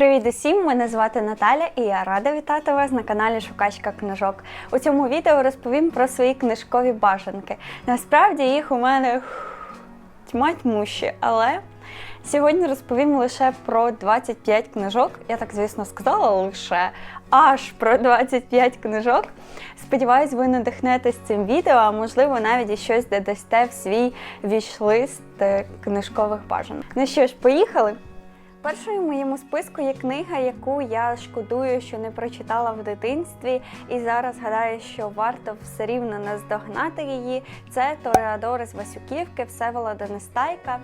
Привіт усім! Мене звати Наталя і я рада вітати вас на каналі Шукачка книжок. У цьому відео розповім про свої книжкові бажанки. Насправді їх у мене тьма тьмущі, але сьогодні розповім лише про 25 книжок. Я так, звісно, сказала лише аж про 25 книжок. Сподіваюсь, ви надихнетесь цим відео, а можливо навіть і щось додасте в свій вішлист е, книжкових бажанок. Ну що ж, поїхали! Першою в моєму списку є книга, яку я шкодую, що не прочитала в дитинстві, і зараз гадаю, що варто все рівно наздогнати її. Це Тореадор з Васюківки, Всеволода Нестайка.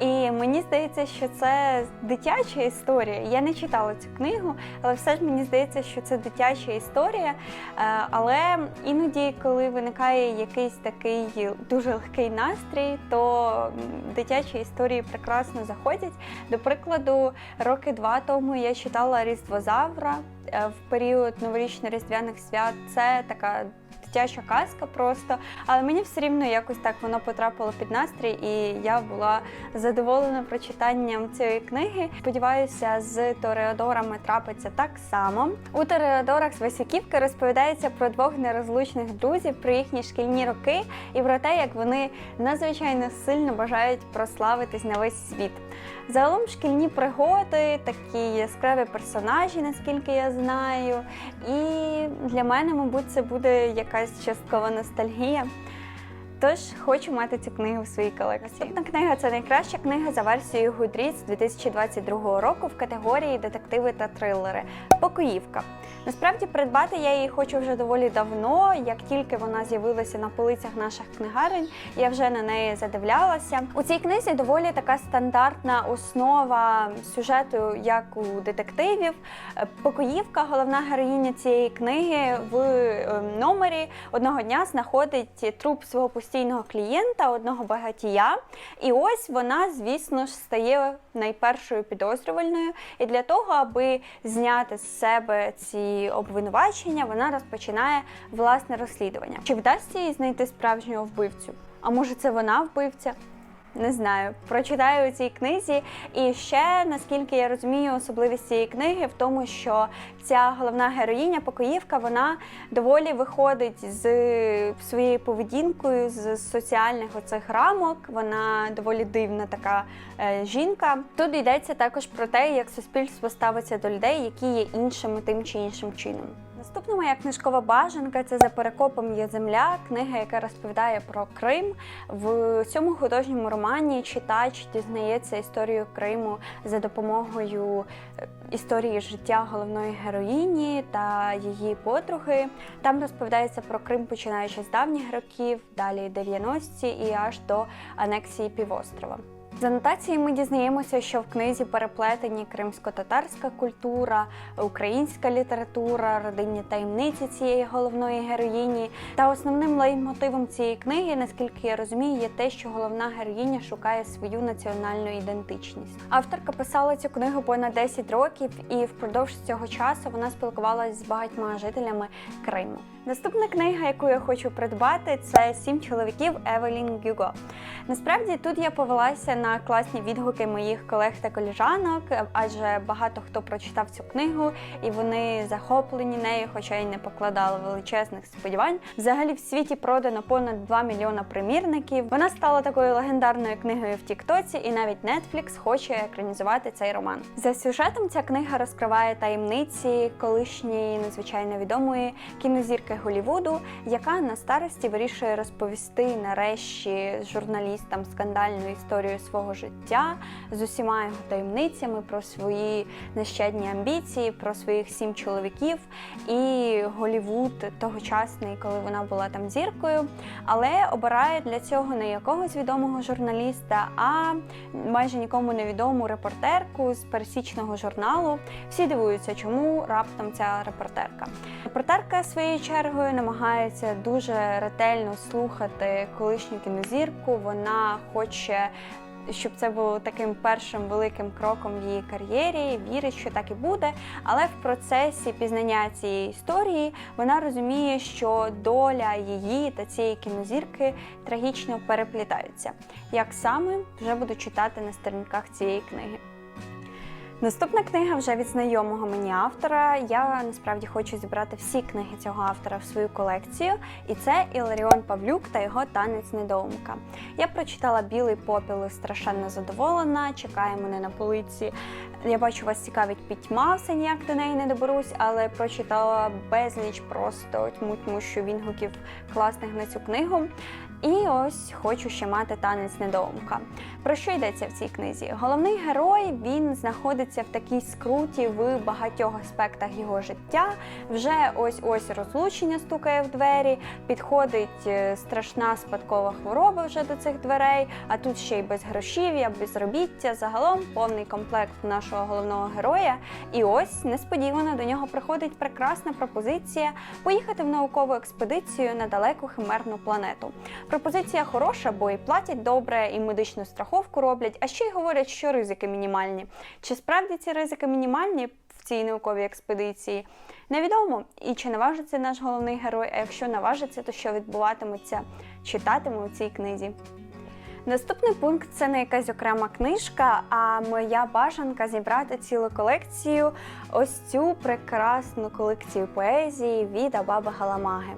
І мені здається, що це дитяча історія. Я не читала цю книгу, але все ж мені здається, що це дитяча історія. Е, Але іноді, коли виникає якийсь такий дуже легкий настрій, то дитячі історії прекрасно заходять. До прикладу, роки два тому я читала Різдвозавра е, в період новорічно-різдвяних свят. Це така дитяча казка просто, але мені все рівно якось так воно потрапило під настрій, і я була задоволена прочитанням цієї книги. Сподіваюся, з Тореодорами трапиться так само. У Тореодорах з Васюківки розповідається про двох нерозлучних друзів, про їхні шкільні роки і про те, як вони надзвичайно сильно бажають прославитись на весь світ. Загалом шкільні пригоди, такі яскраві персонажі, наскільки я знаю. І для мене, мабуть, це буде якась часткова ностальгія. Тож хочу мати цю книгу в своїй колекції. Наступна книга це найкраща книга за версією Goodreads 2022 року в категорії детективи та трилери. Покоївка. Насправді придбати я її хочу вже доволі давно. Як тільки вона з'явилася на полицях наших книгарень, я вже на неї задивлялася. У цій книзі доволі така стандартна основа сюжету, як у детективів. Покоївка, головна героїня цієї книги, в е, номері одного дня знаходить труп свого постійного клієнта, одного багатія. І ось вона, звісно ж, стає найпершою підозрювальною. І для того, аби зняти з себе ці обвинувачення, вона розпочинає власне розслідування. Чи вдасться їй знайти справжнього вбивцю? А може, це вона вбивця? Не знаю, прочитаю у цій книзі. І ще наскільки я розумію, особливість цієї книги в тому, що ця головна героїня покоївка, вона доволі виходить з своєю поведінкою з соціальних оцих рамок. Вона доволі дивна така е, жінка. Тут йдеться також про те, як суспільство ставиться до людей, які є іншими тим чи іншим чином. Наступна моя книжкова бажанка це за перекопом є земля, книга, яка розповідає про Крим. В цьому художньому романі читач дізнається історію Криму за допомогою е, історії життя головної героїні та її подруги. Там розповідається про Крим, починаючи з давніх років, далі 90-ті і аж до анексії півострова. З анотації ми дізнаємося, що в книзі переплетені кримсько-татарська культура, українська література, родинні таємниці цієї головної героїні. Та основним лейтмотивом цієї книги, наскільки я розумію, є те, що головна героїня шукає свою національну ідентичність. Авторка писала цю книгу понад 10 років, і впродовж цього часу вона спілкувалася з багатьма жителями Криму. Наступна книга, яку я хочу придбати, це Сім чоловіків Евелін Гюго. Насправді тут я повелася на класні відгуки моїх колег та коліжанок, адже багато хто прочитав цю книгу і вони захоплені нею, хоча й не покладали величезних сподівань. Взагалі в світі продано понад 2 мільйона примірників. Вона стала такою легендарною книгою в Тіктоці, і навіть Netflix хоче екранізувати цей роман. За сюжетом ця книга розкриває таємниці колишньої надзвичайно відомої кінозірки Голівуду, яка на старості вирішує розповісти нарешті журналістам скандальну історію свого життя з усіма його таємницями про свої нещадні амбіції, про своїх сім чоловіків і Голівуд тогочасний, коли вона була там зіркою, але обирає для цього не якогось відомого журналіста, а майже нікому невідому репортерку з пересічного журналу. Всі дивуються, чому раптом ця репортерка. Репортерка своєю чергою намагається дуже ретельно слухати колишню кінозірку. Вона хоче. Щоб це було таким першим великим кроком в її кар'єрі, вірить, що так і буде. Але в процесі пізнання цієї історії вона розуміє, що доля її та цієї кінозірки трагічно переплітаються. Як саме вже буду читати на сторінках цієї книги. Наступна книга вже від знайомого мені автора. Я насправді хочу зібрати всі книги цього автора в свою колекцію, і це Іларіон Павлюк та його танець недоумка. Я прочитала білий попіл і страшенно задоволена. Чекає мене на полиці. Я бачу, вас цікавить пітьма, все ніяк до неї не доберусь, але прочитала безліч просто тьму, тому що відгуків класних на цю книгу. І ось хочу ще мати танець недоумка. Про що йдеться в цій книзі? Головний герой він знаходиться в такій скруті в багатьох аспектах його життя. Вже ось ось розлучення стукає в двері, підходить е, страшна спадкова хвороба вже до цих дверей. А тут ще й без безгрошів'я, безробіття. Загалом повний комплект нашого головного героя. І ось несподівано до нього приходить прекрасна пропозиція поїхати в наукову експедицію на далеку химерну планету. Пропозиція хороша, бо і платять добре, і медичну страховку роблять, а ще й говорять, що ризики мінімальні. Чи справді ці ризики мінімальні в цій науковій експедиції? Невідомо. І чи наважиться наш головний герой, а якщо наважиться, то що відбуватиметься, читатиме у цій книзі. Наступний пункт це не якась окрема книжка, а моя бажанка зібрати цілу колекцію, ось цю прекрасну колекцію поезії від Абаби Галамаги.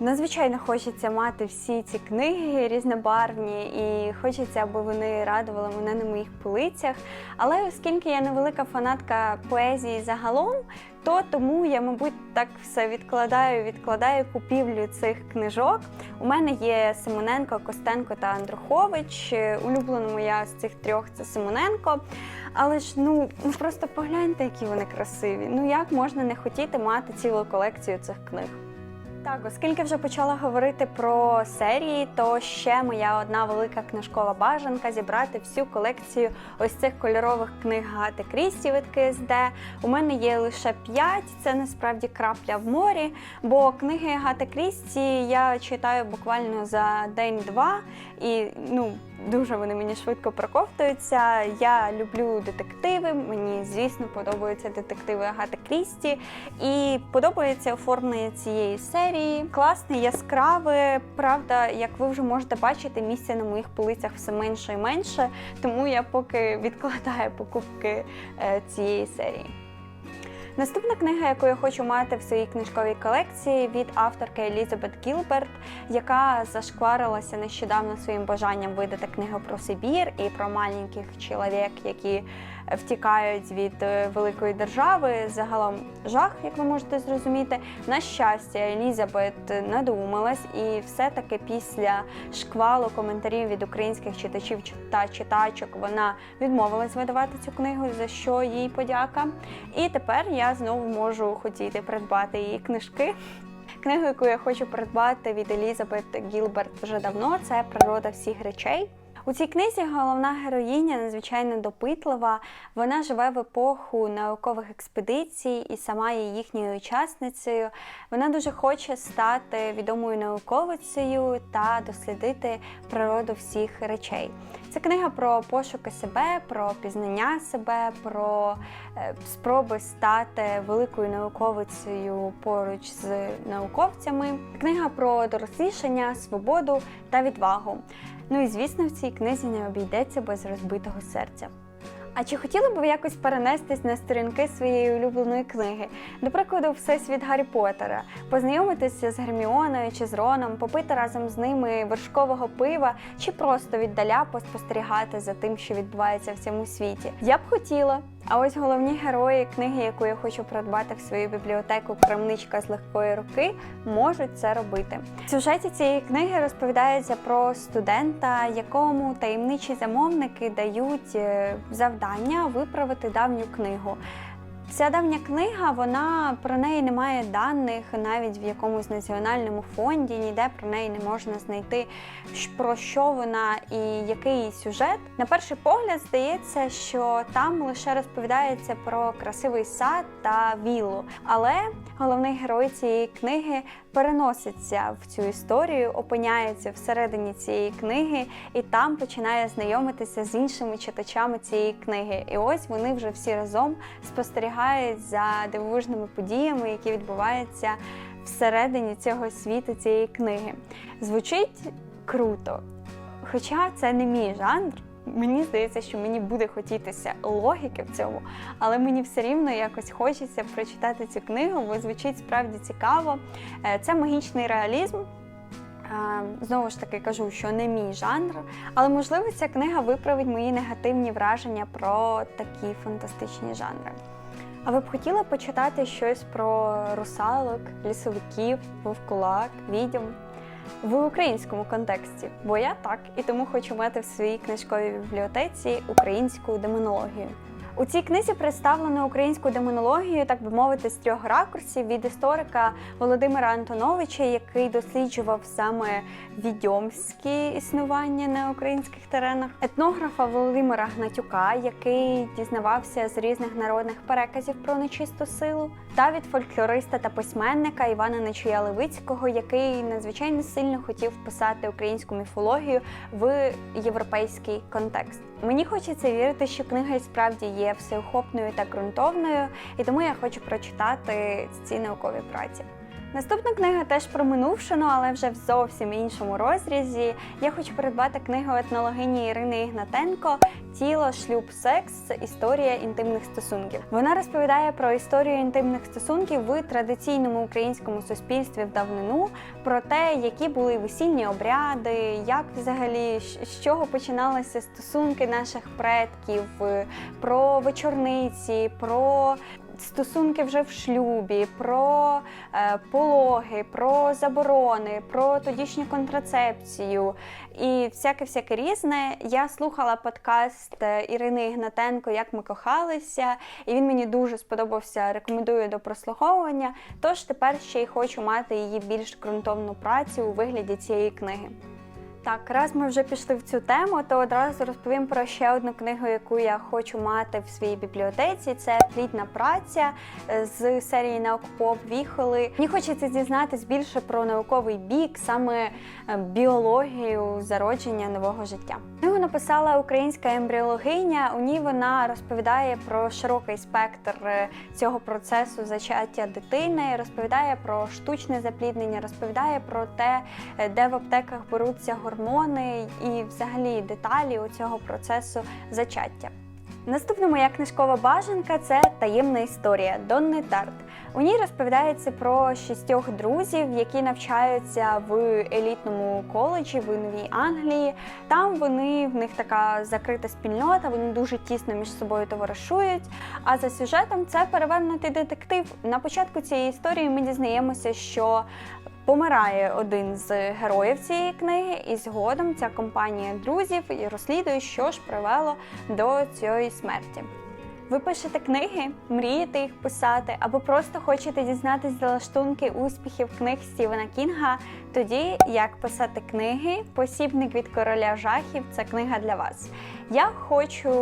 Надзвичайно хочеться мати всі ці книги різнобарвні, і хочеться, аби вони радували мене на моїх полицях. Але оскільки я невелика фанатка поезії загалом, то тому я, мабуть, так все відкладаю, відкладаю купівлю цих книжок. У мене є Симоненко, Костенко та Андрухович. Улюблена моя з цих трьох це Симоненко. Але ж ну, ну просто погляньте, які вони красиві. Ну як можна не хотіти мати цілу колекцію цих книг? Так, оскільки вже почала говорити про серії, то ще моя одна велика книжкова бажанка зібрати всю колекцію ось цих кольорових книг Гати Крісті від КСД. У мене є лише 5, це насправді крапля в морі. Бо книги Гати Крісті я читаю буквально за день-два, і ну. Дуже вони мені швидко проковтуються. Я люблю детективи. Мені, звісно, подобаються детективи Агати Крісті. І подобається оформлення цієї серії. Класне, яскраве. Правда, як ви вже можете бачити, місця на моїх полицях все менше і менше. Тому я поки відкладаю покупки е, цієї серії. Наступна книга, яку я хочу мати в своїй книжковій колекції від авторки Елізабет Гілберт, яка зашкварилася нещодавно своїм бажанням видати книгу про Сибір і про маленьких чоловік, які втікають від е, великої держави. Загалом жах, як ви можете зрозуміти. На щастя, Елізабет надумалась, і все-таки після шквалу коментарів від українських читачів та читачок вона відмовилась видавати цю книгу, за що їй подяка. І тепер я знову можу хотіти придбати її книжки. Книгу, яку я хочу придбати від Елізабет Гілберт вже давно, це природа всіх речей. У цій книзі головна героїня надзвичайно допитлива. Вона живе в епоху наукових експедицій і сама є їхньою учасницею. Вона дуже хоче стати відомою науковицею та дослідити природу всіх речей. Це книга про пошуки себе, про пізнання себе, про спроби стати великою науковицею поруч з науковцями. Книга про дорослішання, свободу та відвагу. Ну і звісно, в цій книзі не обійдеться без розбитого серця. А чи хотіли б ви якось перенестись на сторінки своєї улюбленої книги? До прикладу, Всесвіт Гаррі Поттера, познайомитися з Герміоною чи з Роном, попити разом з ними вершкового пива, чи просто віддаля поспостерігати за тим, що відбувається в цьому світі? Я б хотіла. А ось головні герої книги, яку я хочу придбати в свою бібліотеку Крамничка з легкої руки, можуть це робити. В сюжеті цієї книги розповідається про студента, якому таємничі замовники дають е, завдання виправити давню книгу. Ця давня книга, вона про неї немає даних навіть в якомусь національному фонді, ніде про неї не можна знайти про що вона і який її сюжет. На перший погляд здається, що там лише розповідається про красивий сад та віллу. Але головний герой цієї книги переноситься в цю історію, опиняється всередині цієї книги і там починає знайомитися з іншими читачами цієї книги. І ось вони вже всі разом спостерігають за дивовижними подіями, які відбуваються всередині цього світу цієї книги. Звучить круто. Хоча це не мій жанр, мені здається, що мені буде хотітися логіки в цьому, але мені все рівно якось хочеться прочитати цю книгу, бо звучить справді цікаво. Е, Це магічний реалізм. Е, Знову ж таки кажу, що не мій жанр, але можливо ця книга виправить мої негативні враження про такі фантастичні жанри. А ви б хотіли почитати щось про русалок, лісовиків, вовкулак, відьом в українському контексті? Бо я так, і тому хочу мати в своїй книжковій бібліотеці українську демонологію. У цій книзі представлено українську демонологію, так би мовити, з трьох ракурсів від історика Володимира Антоновича, який досліджував саме відьомські існування на українських теренах, етнографа Володимира Гнатюка, який дізнавався з різних народних переказів про нечисту силу, та від фольклориста та письменника Івана Нечуя Левицького, який надзвичайно сильно хотів вписати українську міфологію в європейський контекст. Мені хочеться вірити, що книга і справді є всеохопною та ґрунтовною, і тому я хочу прочитати ці наукові праці. Наступна книга теж про минувшину, але вже в зовсім іншому розрізі. Я хочу придбати книгу етнологині Ірини Ігнатенко Тіло, шлюб, секс. Історія інтимних стосунків. Вона розповідає про історію інтимних стосунків в традиційному українському суспільстві в давнину, про те, які були весільні обряди, як взагалі з чого починалися стосунки наших предків, про вечорниці, про стосунки вже в шлюбі, про е, пологи, про заборони, про тодішню контрацепцію і всяке всяке різне. Я слухала подкаст е, Ірини Ігнатенко Як ми кохалися, і він мені дуже сподобався. Рекомендую до прослуховування. Тож тепер ще й хочу мати її більш ґрунтовну працю у вигляді цієї книги. Так, раз ми вже пішли в цю тему, то одразу розповім про ще одну книгу, яку я хочу мати в своїй бібліотеці. Це плідна праця е, з серії Наукпоп Віхоли. Мені хочеться дізнатись більше про науковий бік, саме е, біологію зародження нового життя. Книгу написала українська ембріологиня. У ній вона розповідає про широкий спектр е, цього процесу зачаття дитини, розповідає про штучне запліднення, розповідає про те, де в аптеках беруться гормони і взагалі деталі у цього процесу зачаття. Наступна моя книжкова бажанка це таємна історія Донни Тарт. У ній розповідається про шістьох друзів, які навчаються в елітному коледжі в Новій Англії. Там вони в них така закрита спільнота, вони дуже тісно між собою товаришують. А за сюжетом це перевернутий детектив. На початку цієї історії ми дізнаємося, що Помирає один з героїв цієї книги, і згодом ця компанія друзів розслідує, що ж привело до цієї смерті. Ви пишете книги, мрієте їх писати, або просто хочете дізнатись залаштунки успіхів книг Стівена Кінга. Тоді як писати книги, посібник від короля жахів це книга для вас. Я хочу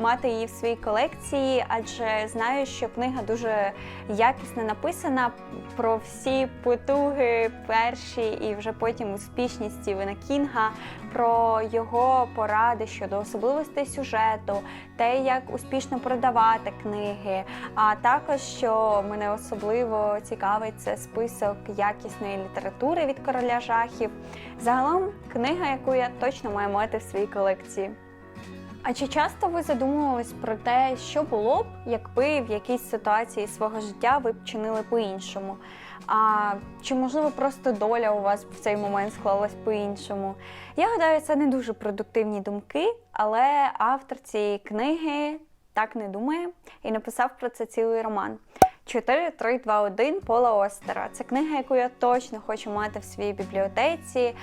мати її в своїй колекції, адже знаю, що книга дуже якісно написана про всі потуги перші і вже потім успішність Стівена Кінга, про його поради щодо особливостей сюжету, те, як успішно продавати книги. А також що мене особливо цікавить, це список якісної літератури від короля жахів. Загалом книга, яку я точно маю мати в своїй колекції. А чи часто ви задумувались про те, що було б, якби в якійсь ситуації свого життя ви б чинили по-іншому? А чи можливо просто доля у вас в цей момент склалась по-іншому? Я гадаю, це не дуже продуктивні думки, але автор цієї книги так не думає і написав про це цілий роман. 4, 3, 2, 1 Пола Остера. Це книга, яку я точно хочу мати в своїй бібліотеці. Е,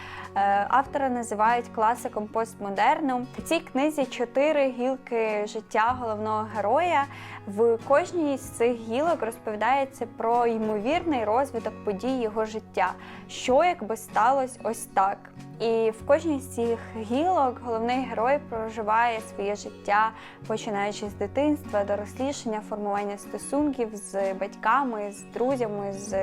Автора називають класиком постмодерну. В цій книзі чотири гілки життя головного героя. В кожній з цих гілок розповідається про ймовірний розвиток подій його життя. Що якби сталося ось так. І в кожній з цих гілок головний герой проживає своє життя, починаючи з дитинства, дорослішання, формування стосунків з батьками, з друзями, з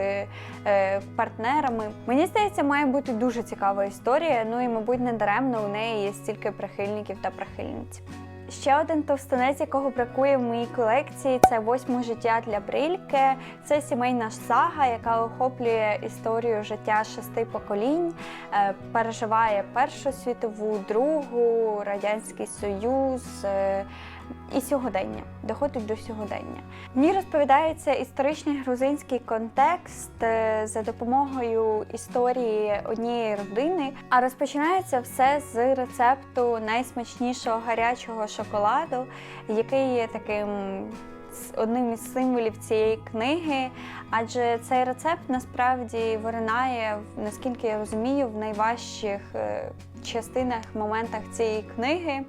е, партнерами. Мені здається, має бути дуже цікава історія. Ну і, мабуть, не даремно у неї є стільки прихильників та прихильниць. Ще один товстунець, якого бракує в моїй колекції, це восьме життя для брильки. Це сімейна сага, яка охоплює історію життя шести поколінь, е, переживає Першу світову, Другу, Радянський Союз. І сьогодення доходить до сьогодення. В ній розповідається історичний грузинський контекст е, за допомогою історії однієї родини. А розпочинається все з рецепту найсмачнішого гарячого шоколаду, який є таким одним із символів цієї книги. Адже цей рецепт насправді виринає, наскільки я розумію, в найважчих е, частинах, моментах цієї книги.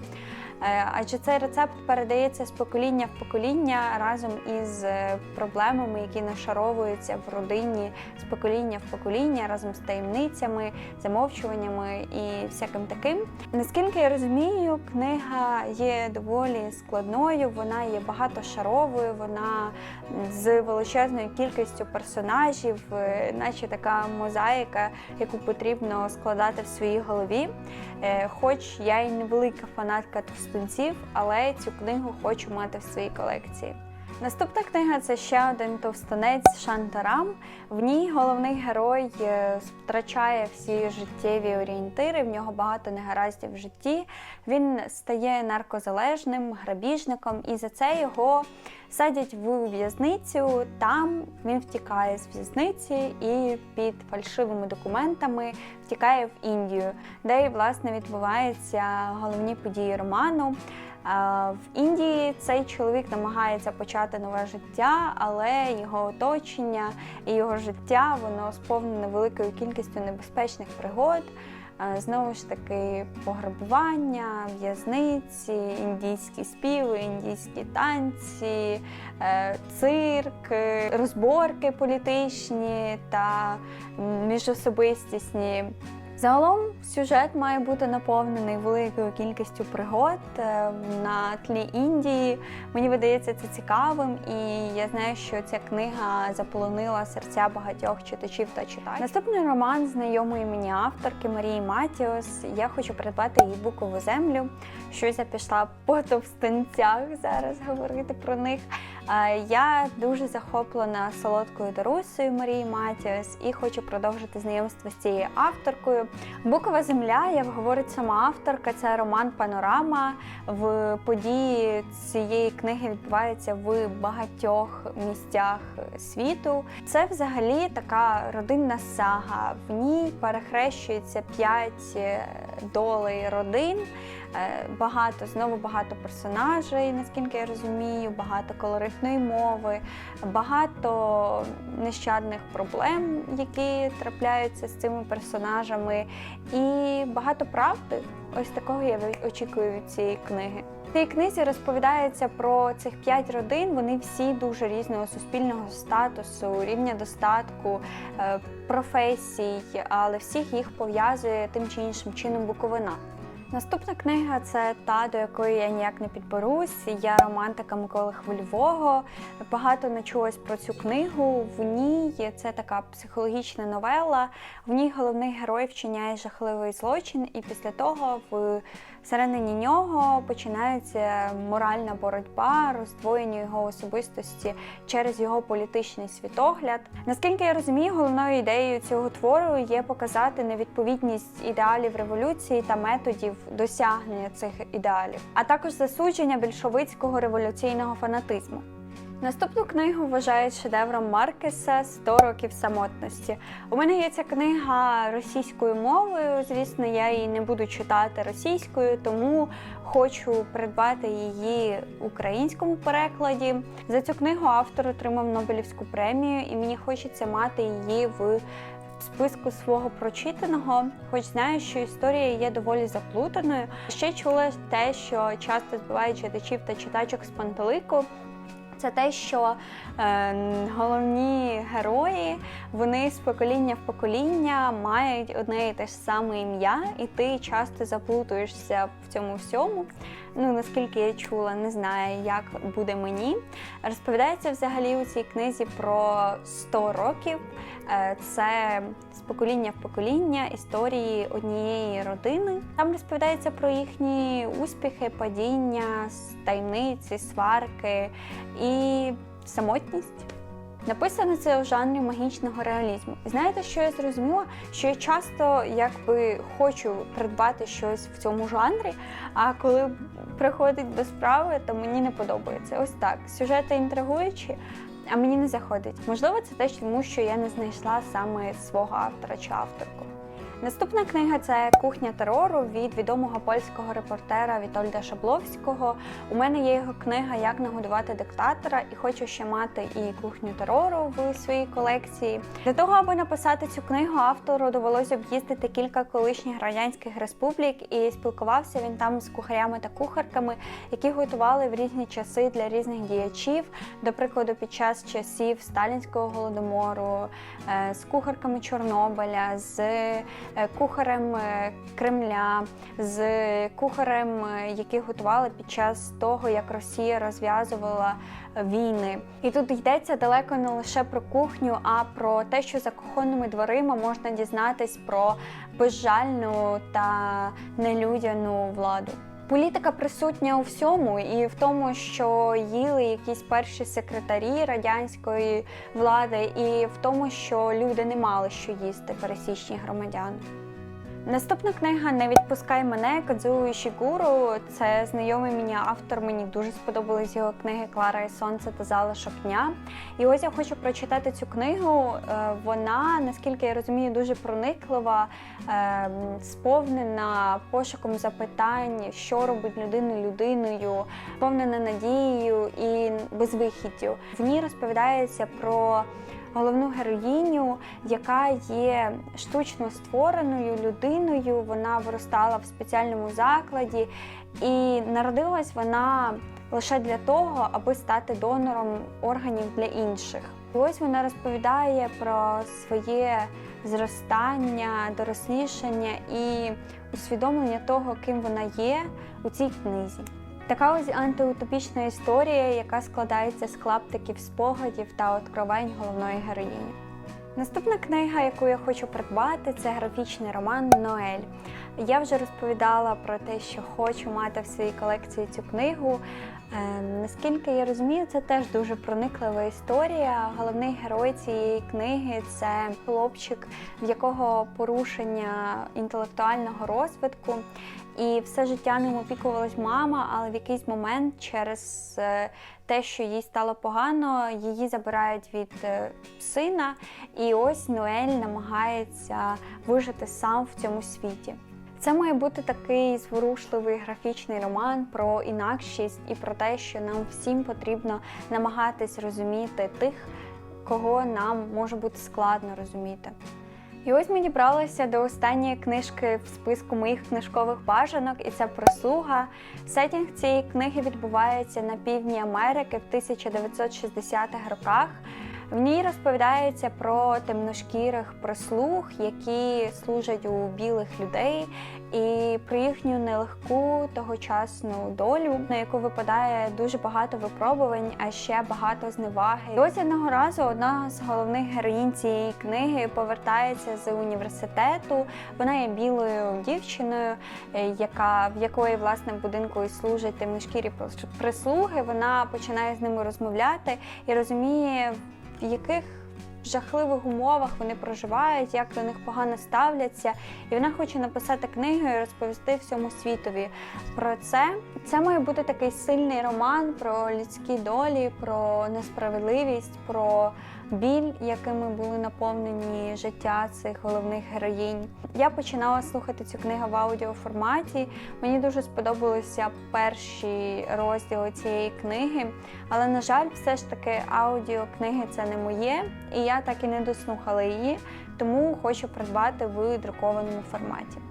Адже цей рецепт передається з покоління в покоління разом із е, проблемами, які нашаровуються в родині з покоління в покоління, разом з таємницями, замовчуваннями і всяким таким. Наскільки я розумію, книга є доволі складною, вона є багатошаровою, вона з величезною кількістю персонажів, е, наче така мозаїка, яку потрібно складати в своїй голові. Е, Хоч я і не велика фанатка товстунців, але цю книгу хочу мати в своїй колекції. Наступна книга це ще один товстунець Шантарам. В ній головний герой е, втрачає всі життєві орієнтири, в нього багато негараздів в житті. Він стає наркозалежним, грабіжником, і за це його садять в в'язницю. Там він втікає з в'язниці і під фальшивими документами втікає в Індію, де власне відбуваються головні події роману. В Індії цей чоловік намагається почати нове життя, але його оточення і його життя воно сповнене великою кількістю небезпечних пригод. Знову ж таки, пограбування, в'язниці, індійські співи, індійські танці, е, цирк, розборки політичні та міжособистісні. Загалом сюжет має бути наповнений великою кількістю пригод е, на тлі Індії. Мені видається це цікавим, і я знаю, що ця книга заполонила серця багатьох читачів та читачів. Наступний роман знайомої мені авторки Марії Матіос. Я хочу придбати її букову землю. Щось я пішла по товстинцях зараз говорити про них. Я дуже захоплена солодкою Дарусою Марії Матіос і хочу продовжити знайомство з цією авторкою. Букова земля, як говорить сама авторка, це роман Панорама. В події цієї книги відбуваються в багатьох місцях світу. Це взагалі така родинна сага. В ній перехрещується п'ять е, долей родин. Е, Багато знову багато персонажей, наскільки я розумію, багато колоритної мови, багато нещадних проблем, які трапляються з цими персонажами, і багато правди. Ось такого я очікую від цієї книги. В цій книзі розповідається про цих п'ять родин. Вони всі дуже різного суспільного статусу, рівня достатку, е, професій, але всіх їх пов'язує тим чи іншим чином буковина. Наступна книга це та, до якої я ніяк не підберусь. Я романтика Миколи Хвильового. Багато не чулось про цю книгу. В ній це така психологічна новела. В ній головний герой вчиняє жахливий злочин, і після того в всередині нього починається моральна боротьба, роздвоєння його особистості через його політичний світогляд. Наскільки я розумію, головною ідеєю цього твору є показати невідповідність ідеалів революції та методів досягнення цих ідеалів, а також засудження більшовицького революційного фанатизму. Наступну книгу вважають шедевром Маркеса «100 років самотності. У мене є ця книга російською мовою. Звісно, я її не буду читати російською, тому хочу придбати її українському перекладі. За цю книгу автор отримав Нобелівську премію, і мені хочеться мати її в списку свого прочитаного, хоч знаю, що історія є доволі заплутаною. Ще чула те, що часто збивають читачів та читачок з пантелику. Це те, що е, головні герої вони з покоління в покоління мають одне і те ж саме ім'я, і ти часто заплутуєшся в цьому всьому. Ну наскільки я чула, не знаю, як буде мені. Розповідається взагалі у цій книзі про 100 років. Е, Це з покоління в покоління історії однієї родини. Там розповідається про їхні успіхи, падіння, таємниці, сварки і самотність. Написано це у жанрі магічного реалізму. І знаєте, що я зрозуміла? Що я часто якби хочу придбати щось в цьому жанрі, а коли приходить до справи, то мені не подобається. Ось так. Сюжети інтригуючі, а мені не заходить. Можливо, це теж тому, що я не знайшла саме свого автора чи авторку. Наступна книга це Кухня терору від відомого польського репортера Вітольда Шабловського. У мене є його книга Як нагодувати диктатора, і хочу ще мати і кухню терору в своїй колекції. Для того, аби написати цю книгу, автору довелося об'їздити кілька колишніх радянських республік, і спілкувався він там з кухарями та кухарками, які готували в різні часи для різних діячів. До прикладу, під час часів сталінського голодомору, е, з кухарками Чорнобиля, з кухарем е, Кремля, з кухарем, е, які готували під час того, як Росія розв'язувала е, війни. І тут йдеться далеко не лише про кухню, а про те, що за кухонними дверима можна дізнатись про безжальну та нелюдяну владу. Політика присутня у всьому, і в тому, що їли якісь перші секретарі радянської влади, і в тому, що люди не мали що їсти, пересічні громадяни. Наступна книга Не відпускай мене Кадзуо Ішігуру. Це знайомий мені автор. Мені дуже сподобались його книги Клара і Сонце та Залишок дня. І ось я хочу прочитати цю книгу. Е, Вона, наскільки я розумію, дуже прониклива, е, сповнена пошуком запитань, що робить людину людиною, сповнена надією і безвихіддю. В ній розповідається про головну героїню, яка є штучно створеною людиною. Вона виростала в спеціальному закладі, і народилась вона лише для того, аби стати донором органів для інших. І ось вона розповідає про своє зростання, дорослішання і усвідомлення того, ким вона є у цій книзі. Така ось антиутопічна історія, яка складається з клаптиків спогадів та откровень головної героїні. Наступна книга, яку я хочу придбати, це графічний роман Ноель. Я вже розповідала про те, що хочу мати в своїй колекції цю книгу. Е, наскільки я розумію, це теж дуже прониклива історія. Головний герой цієї книги це хлопчик, в якого порушення інтелектуального розвитку. І все життя ним опікувалась мама, але в якийсь момент через е, те, що їй стало погано, її забирають від е, сина. І ось Ноель намагається вижити сам в цьому світі. Це має бути такий зворушливий графічний роман про інакшість і про те, що нам всім потрібно намагатись розуміти тих, кого нам може бути складно розуміти. І ось ми дібралися до останньої книжки в списку моїх книжкових бажанок, і це прислуга. Сетінг цієї книги відбувається на півдні Америки в 1960-х роках. В ній розповідається про темношкірих прислуг, які служать у білих людей, і про їхню нелегку тогочасну долю, на яку випадає дуже багато випробувань, а ще багато зневаги. І ось одного разу одна з головних героїнь цієї книги повертається з університету. Вона є білою дівчиною, е, яка в якої власне будинку і служать темношкірі прислуги. Вона починає з ними розмовляти і розуміє, в яких жахливих умовах вони проживають, як до них погано ставляться. І вона хоче написати книгу і розповісти всьому світові про це. Це має бути такий сильний роман про людські долі, про несправедливість, про біль, якими були наповнені життя цих головних героїнь. Я починала слухати цю книгу в аудіоформаті. Мені дуже сподобалися перші розділи цієї книги, але, на жаль, все ж таки аудіокниги це не моє, і я так і не дослухала її, тому хочу придбати в друкованому форматі.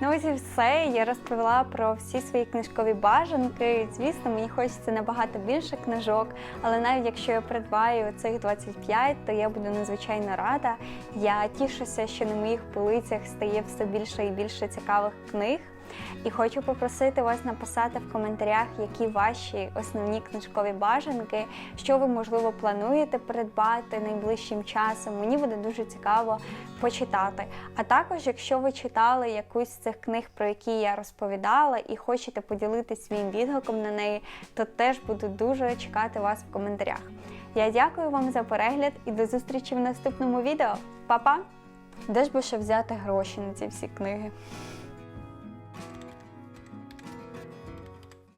Ну ось і все. Я розповіла про всі свої книжкові бажанки. Звісно, мені хочеться набагато більше книжок, але навіть якщо я придбаю цих 25, то я буду надзвичайно рада. Я тішуся, що на моїх полицях стає все більше і більше цікавих книг. І хочу попросити вас написати в коментарях, які ваші основні книжкові бажанки, що ви можливо плануєте придбати найближчим часом. Мені буде дуже цікаво почитати. А також, якщо ви читали якусь з цих книг, про які я розповідала, і хочете поділитися своїм відгуком на неї, то теж буду дуже чекати вас в коментарях. Я дякую вам за перегляд і до зустрічі в наступному відео. Па-па! Де ж би ще взяти гроші на ці всі книги?